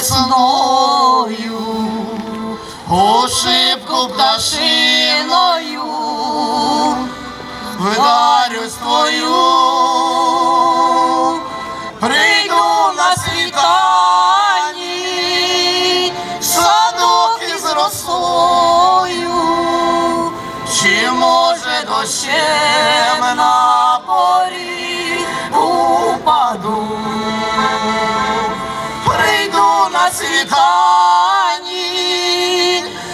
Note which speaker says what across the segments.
Speaker 1: весною, ошибку пташиною, вдарюсь твою, прийду на світанні, садок із росою, чи може дощем на світанні,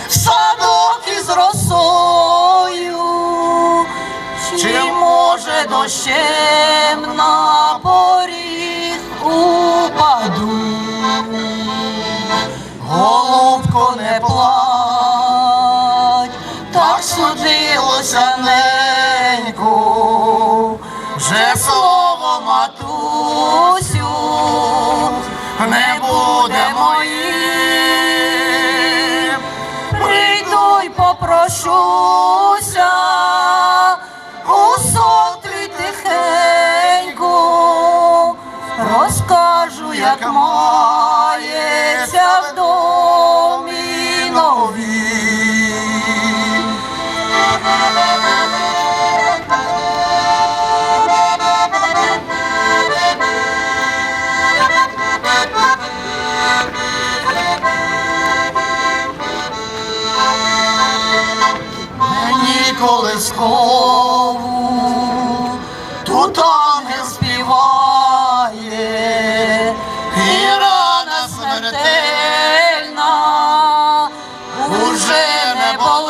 Speaker 1: садок із росою, чи може дощем на поріг упаду. Голубко не плач, так судилося неньку, вже слово матусю не буде Попрошуся у сотри тихеньку, розкажу, як мається колискову тут ангел співає, і рана смертельна уже не болить.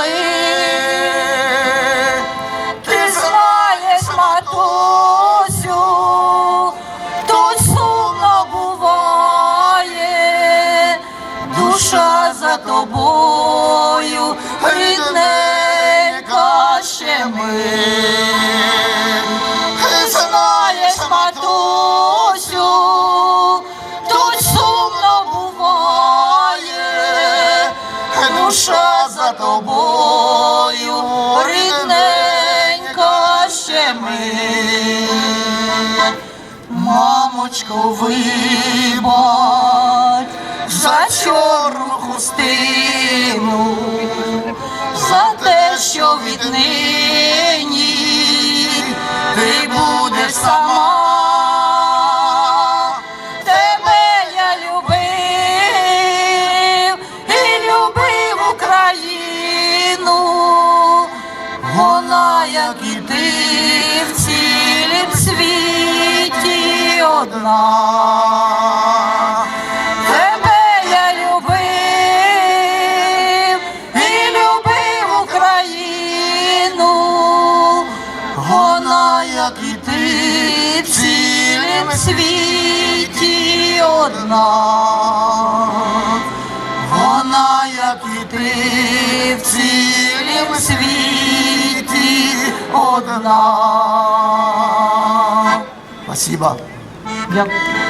Speaker 1: Ти знаєш, сумно буває, душа за тобою, рідненька ще ми. Мамочко, вибач за чорну хустину, за те, що віднині ти будеш сама. Тебе я любив і любив Україну. Вона, як і ти, в цілім світі одна. Вона, як і ти, в цілім світі одна. Вона, як і ти, в цілім світі одна. Спасибо.
Speaker 2: Дякую.